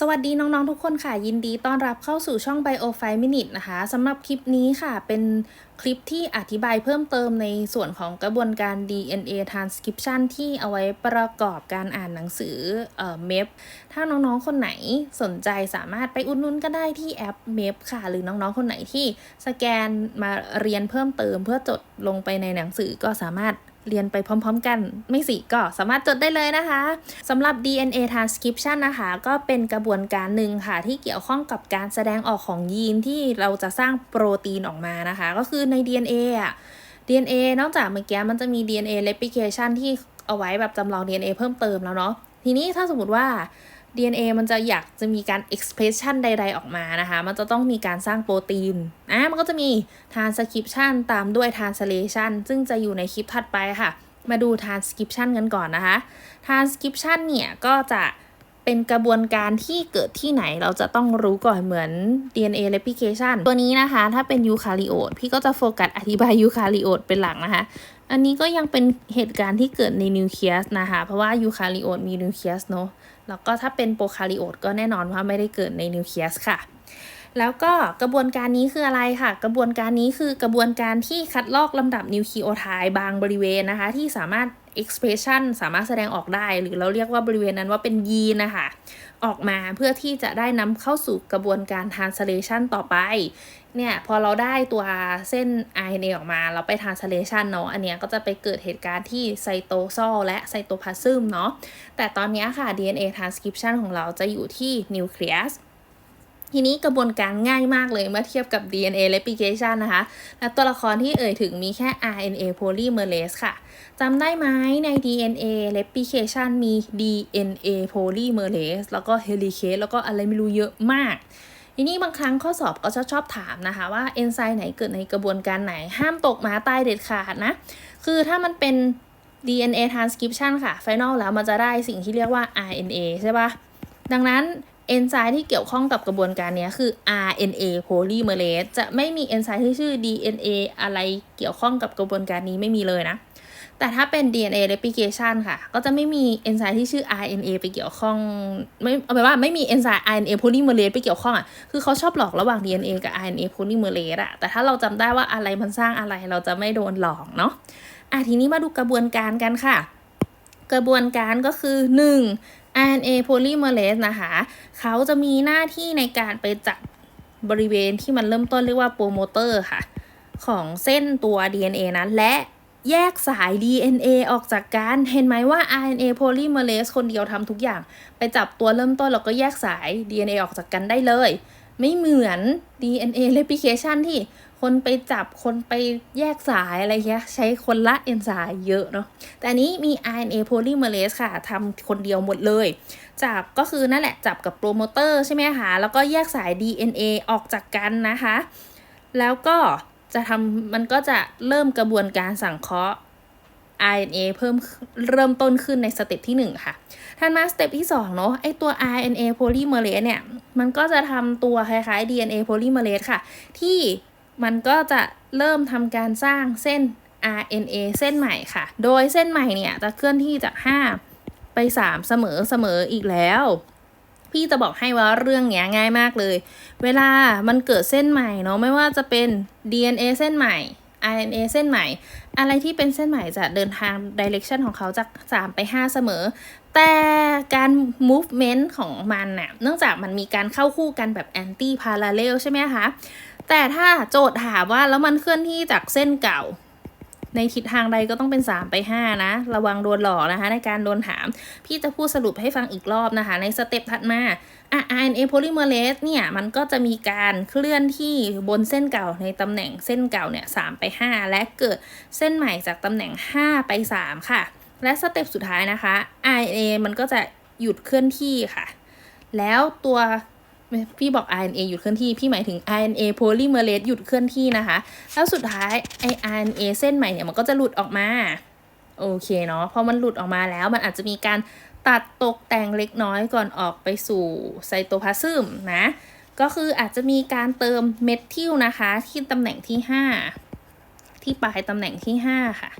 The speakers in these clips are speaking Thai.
สวัสดีน้อง ๆ ทุกคนค่ะยินดีต้อนรับเข้าสู่ช่อง Bio 5 Minute นะคะสำหรับคลิปนี้ค่ะเป็นคลิปที่อธิบายเพิ่มเติมในส่วนของกระบวนการ DNA transcription ที่เอาไว้ประกอบการอ่านหนังสือเอ่อ MEP ถ้าน้อง ๆ คนไหนสนใจสามารถไปอุดหนุนก็ได้ที่แอป MEP ค่ะ หรือน้อง ๆ คนไหนที่สแกนมาเรียนเพิ่มเติมเพื่อจดลงไปในหนังสือก็สามารถ เรียนไปพร้อมๆกัน ไม่สิก็สามารถจดได้เลยนะคะสำหรับ DNA transcription นะคะ ก็เป็นกระบวนการหนึ่งค่ะ ที่เกี่ยวข้องกับการแสดงออกของยีนที่เราจะสร้างโปรตีนออกมานะคะ ก็คือใน DNA อะ DNA นอกจากเมื่อกี้มันจะมี DNA replication ที่เอาไว้แบบจำลอง DNA เพิ่มเติมแล้วเนาะทีนี้ถ้าสมมติว่า DNA มันจะอยากจะมีการ expression ใด ๆ ออกมานะคะ มันจะต้องมีการสร้างโปรตีน อะ มันก็จะมี transcription ตามด้วย translation ซึ่งจะอยู่ในคลิปถัดไปค่ะ มาดู transcription กันก่อนนะคะ transcription เนี่ย ก็จะเป็นกระบวนการที่เกิดที่ไหนเราจะต้องรู้ก่อนเหมือน DNA replication ตัวนี้นะคะ ถ้าเป็นยูคาริโอตพี่ก็จะโฟกัสอธิบายยูคาริโอตเป็นหลักนะคะ อันนี้ก็ยังเป็นเหตุการณ์ที่เกิดในนิวเคลียสนะคะ เพราะว่ายูคาริโอตมีนิวเคลียสเนาะ แล้วก็ถ้าเป็นโปรคาริโอตก็แน่นอนว่าไม่ได้เกิดในนิวเคลียสค่ะ แล้วก็กระบวนการนี้คืออะไรค่ะ กระบวนการนี้คือกระบวนการที่คัดลอกลำดับนิวคลีโอไทด์บางบริเวณนะคะ ที่สามารถ expression สามารถแสดงออกได้ หรือเราเรียกว่าบริเวณนั้นว่าเป็นยีนนะคะ ออกมาเพื่อที่จะได้นำเข้าสู่กระบวนการ translation ต่อไป เนี่ยพอเราได้ตัวเส้น RNA ออกมา เราไป translation เนาะอันเนี้ยก็จะไปเกิดเหตุการณ์ที่ไซโตโซลและไซโตพลาซึมเนาะแต่ตอนนี้ค่ะ DNA transcription ของเราจะอยู่ที่นิวเคลียสทีนี้กระบวนการง่ายมากเลยเมื่อเทียบกับ DNA replication นะคะ และตัวละครที่เอ่ยถึงมีแค่ RNA polymerase ค่ะ จำได้ไหมใน DNA replication มี DNA polymerase แล้วก็ helicase แล้วก็อะไรไม่รู้เยอะมาก ทีนี้บางครั้งข้อสอบก็จะชอบถามนะคะว่าเอนไซม์ไหนเกิดในกระบวนการไหนห้ามตกหมาตายเด็ดขาดนะ คือถ้ามันเป็น DNA transcription ค่ะ final แล้วมันจะได้สิ่งที่เรียกว่า RNA ใช่ปะดังนั้นเอนไซม์ที่เกี่ยวข้องกับกระบวนการนี้คือ RNA polymerase จะไม่มีเอนไซม์ที่ชื่อ DNA อะไรเกี่ยวข้องกับกระบวนการนี้ไม่มีเลยนะ แต่ถ้าเป็น DNA replication ค่ะ ก็จะไม่มีเอนไซม์ที่ชื่อ RNA ไปเกี่ยวข้อง ไม่เอาไปนว่าไม่มีเอนไซม์ RNA polymerase ไปเกี่ยวข้องอะ คือเขาชอบหลอกระหว่าง DNA กับ RNA polymerase อะแต่ถ้าเราจำได้ว่าอะไรมันสร้างอะไรเราจะไม่โดนหลอกเนาะ อะทีนี้มาดูกระบวนการกันค่ะ กระบวนการก็คือ 1. RNA polymerase นะคะ เขาจะมีหน้าที่ในการไปจับบริเวณที่มันเริ่มต้นเรียกว่าโปรโมเตอร์ค่ะ ของเส้นตัว DNA นั้นและ แยกสาย DNA ออกจากกัน เห็นไหมว่า RNA polymerase คนเดียวทำทุกอย่าง ไปจับตัวเริ่มต้นแล้วก็แยกสาย DNA ออกจากกันได้เลย ไม่เหมือน DNA replication ที่คนไปจับคนไปแยกสายอะไรเงี้ยใช้คนละเอนไซม์เยอะเนาะแต่นี้มี RNA polymerase ค่ะทำคนเดียวหมดเลย จับก็คือนั่นแหละจับกับโปรโมเตอร์ใช่ไหมคะแล้วก็แยกสาย DNA ออกจากกันนะคะ แล้วก็ จะทำมันก็จะเริ่มกระบวนการสังเคราะห์ RNA เพิ่มเริ่มต้นขึ้นในสเต็ปที่ 1 ค่ะถัดมาสเต็ปที่2เนาะไอตัว RNA polymerase เนี่ย มันก็จะทำตัวคล้ายๆ DNA polymerase ค่ะ ที่มันก็จะเริ่มทำการสร้างเส้น RNA เส้นใหม่ค่ะ โดยเส้นใหม่เนี่ยจะเคลื่อนที่จาก 5 ไป 3 เสมอเสมออีกแล้ว พี่จะบอกให้ว่าเรื่องเนี้ยง่ายมากเลย เวลามันเกิดเส้นใหม่เนาะไม่ว่าจะเป็น DNA เส้นใหม่ RNA เส้นใหม่ อะไรที่เป็นเส้นใหม่จะเดินทาง direction ของเขาจาก 3 ไป 5 เสมอ แต่การ movement ของมันน่ะเนื่องจากมันมีการเข้าคู่กันแบบ anti parallel ใช่ไหมคะ แต่ถ้าโจทย์ถามว่าแล้วมันเคลื่อนที่จากเส้นเก่า ในทิศทางใดก็ต้องเป็น 3 ไป 5 นะ ระวังโดนหลอกนะคะ ในการโดนถาม พี่จะพูดสรุปให้ฟังอีกรอบนะคะ ในสเต็ปถัดมา RNA polymerase เนี่ย มันก็จะมีการเคลื่อนที่บนเส้นเก่าในตำแหน่งเส้นเก่าเนี่ย3ไป 5 และเกิดเส้นใหม่จากตำแหน่ง 5 ไป 3 ค่ะ และสเต็ปสุดท้ายนะคะ RNA มันก็จะหยุดเคลื่อนที่ค่ะ แล้วตัว พี่บอก RNA หยุดเคลื่อนที่ พี่หมายถึง RNA polymerase หยุดเคลื่อนที่นะคะ แล้วสุดท้ายไอ RNA เส้นใหม่เนี่ยมันก็จะหลุดออกมา โอเคเนาะพอมันหลุดออกมาแล้วมันอาจจะมีการตัดตกแต่งเล็กน้อยก่อนออกไปสู่ไซโตพลาซึมนะ ก็คืออาจจะมีการเติมเมทิลนะคะ ที่ตำแหน่งที่ 5 ที่ปลายตำแหน่งที่ 5 ค่ะ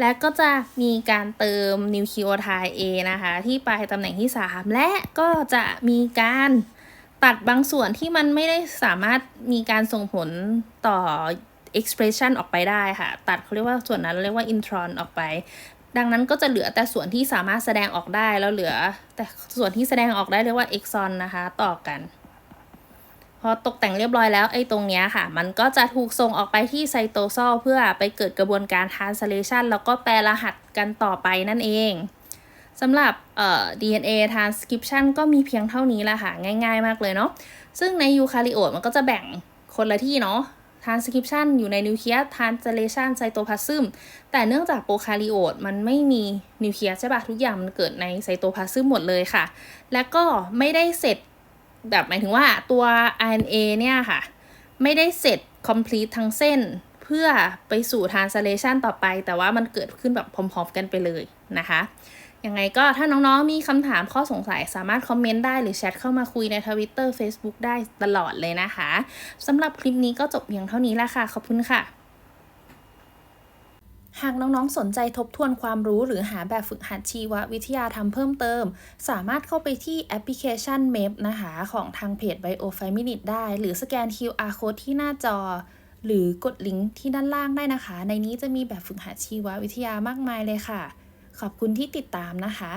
และก็จะมีการเติมนิวคลีโอไทด์ A นะคะ ที่ปลายตำแหน่งที่ 3 และก็จะมีการ ตัดบางส่วนที่มันไม่ได้สามารถมีการส่งผลต่อ expression ออกไปได้ค่ะ ตัดเขาเรียกว่าส่วนนั้นเรียกว่า intron ออกไป ดังนั้นก็จะเหลือแต่ส่วนที่สามารถแสดงออกได้แล้วเหลือ แต่ส่วนที่แสดงออกได้เรียกว่า exon นะคะ ต่อกันพอตกแต่งเรียบร้อยแล้วไอ้ตรงเนี้ยค่ะ มันก็จะถูกส่งออกไปที่ไซโตซอลเพื่อไปเกิดกระบวนการ translation แล้วก็แปลรหัสกันต่อไปนั่นเอง สำหรับเอ่อ DNA transcription ก็มีเพียงเท่านี้แหละค่ะ ง่ายๆมากเลยเนาะ ซึ่งในยูคาริโอตมันก็จะแบ่งคนละที่เนาะ transcription อยู่ในนิวเคลียส translation ไซโตพลาซึมแต่เนื่องจากโปรคาริโอตมันไม่มีนิวเคลียสใช่ปะทุกอย่างมันเกิดในไซโตพลาซึมหมดเลยค่ะ และก็ไม่ได้เสร็จแบบหมายถึงว่าตัว RNA เนี่ยค่ะ ไม่ได้เสร็จ complete ทั้งเส้นเพื่อไปสู่ translation ต่อไป แต่ว่ามันเกิดขึ้นแบบพร้อมๆกันไปเลยนะคะ ยังไงก็ถ้าน้องๆ มีคำถามข้อสงสัยสามารถคอมเมนต์ได้หรือแชทเข้ามาคุยใน Twitter Facebook ได้ตลอดเลยนะคะสำหรับคลิปนี้ก็จบเพียงเท่านี้แล้วค่ะ ขอบคุณค่ะ หากน้องๆ สนใจทบทวนความรู้หรือหาแบบฝึกหัดชีววิทยาทำเพิ่มเติม สามารถเข้าไปที่แอปพลิเคชัน MEP นะคะ ของทางเพจ Bio 5 Minute ได้ หรือสแกน QR Code ที่หน้าจอหรือกดลิงก์ที่ด้านล่างได้นะคะ ในนี้จะมีแบบฝึกหัดชีววิทยามากมายเลยค่ะ ขอบคุณที่ติดตามนะคะ